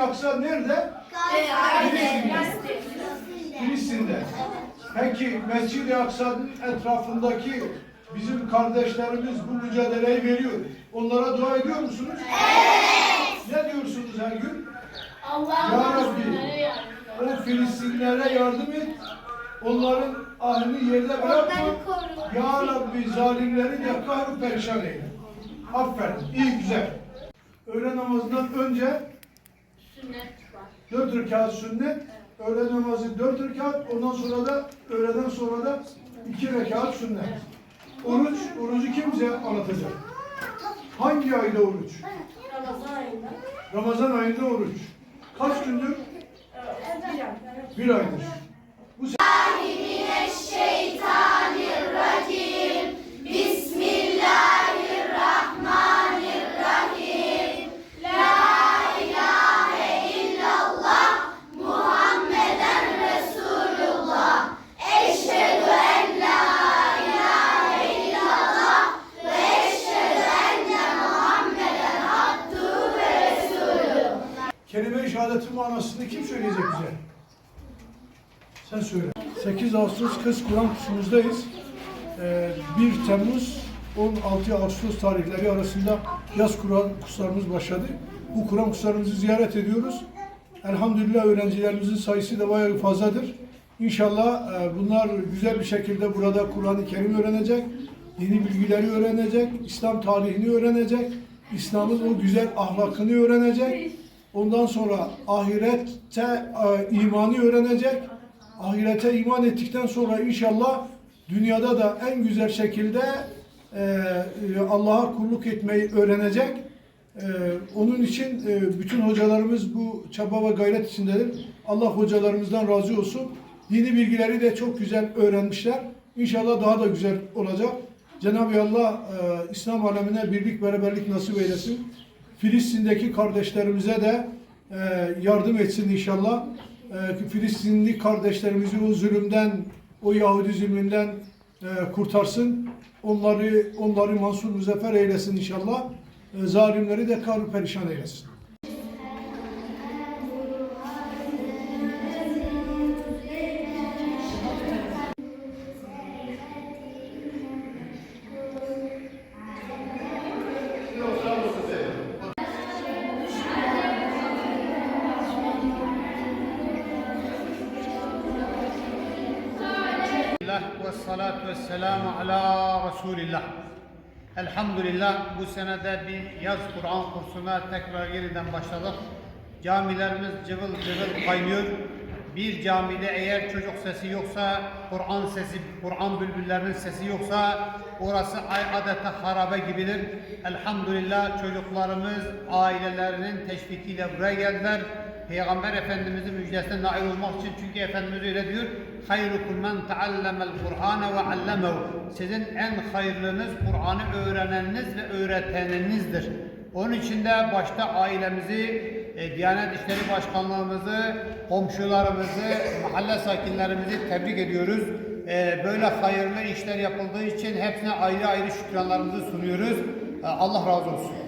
Aksa nerede? Filistin'de. Peki Mescid-i Aksa'nın etrafındaki bizim kardeşlerimiz bu mücadeleyi veriyor. Onlara dua ediyor musunuz? Evet. Ne diyorsunuz her gün? Ya Rabbi o Filistinlilere yardım et. Onların ahlini yerde bırakma. Ya Rabbi zalimleri de kahru perişan eyle. Aferin. iyi güzel. Öğle namazından önce dört rekat sünnet. Öğle namazı dört rekat. Ondan sonra da öğleden sonra da iki rekat sünnet. Oruç, orucu kim bize anlatacak? Hangi ayda oruç? Ramazan ayında oruç. Kaç gündür? Bir aydır. Bu şehadetin manasını kim söyleyecek bize? Sen söyle. 8 Ağustos Kız Kur'an kursumuzdayız. Ee, 1 Temmuz 16 Ağustos tarihleri arasında yaz Kur'an kurslarımız başladı. Bu Kur'an kurslarımızı ziyaret ediyoruz. Elhamdülillah öğrencilerimizin sayısı da bayağı fazladır. İnşallah e, bunlar güzel bir şekilde burada Kur'an-ı Kerim öğrenecek, dini bilgileri öğrenecek, İslam tarihini öğrenecek, İslam'ın o güzel ahlakını öğrenecek. Ondan sonra ahirette e, imanı öğrenecek. Ahirete iman ettikten sonra inşallah dünyada da en güzel şekilde e, Allah'a kulluk etmeyi öğrenecek. E, onun için e, bütün hocalarımız bu çaba ve gayret içindedir. Allah hocalarımızdan razı olsun. Dini bilgileri de çok güzel öğrenmişler. İnşallah daha da güzel olacak. Cenab-ı Allah e, İslam alemine birlik beraberlik nasip eylesin. Filistin'deki kardeşlerimize de e, yardım etsin inşallah. E, Filistinli kardeşlerimizi o zulümden, o Yahudi zulmünden e, kurtarsın. Onları onları mansur muzaffer eylesin inşallah. E, zalimleri de kar perişan eylesin. Elhamdülillah ve salatu ve selamu ala Resulillah. Elhamdülillah bu senede bir yaz Kur'an kursuna tekrar yeniden başladık. Camilerimiz cıvıl cıvıl kaynıyor. Bir camide eğer çocuk sesi yoksa, Kur'an sesi, Kur'an bülbüllerinin sesi yoksa orası adeta harabe gibidir. Elhamdülillah çocuklarımız ailelerinin teşvikiyle buraya geldiler. Peygamber Efendimizin müjdesine nail olmak için çünkü Efendimiz öyle diyor. Hayrukum men taallemel Kur'ane ve allemehu. Sizin en hayırlınız Kur'an'ı öğreneniniz ve öğreteninizdir. Onun için de başta ailemizi, e, Diyanet İşleri Başkanlığımızı, komşularımızı, mahalle sakinlerimizi tebrik ediyoruz. E, böyle hayırlı işler yapıldığı için hepsine ayrı ayrı şükranlarımızı sunuyoruz. E, Allah razı olsun.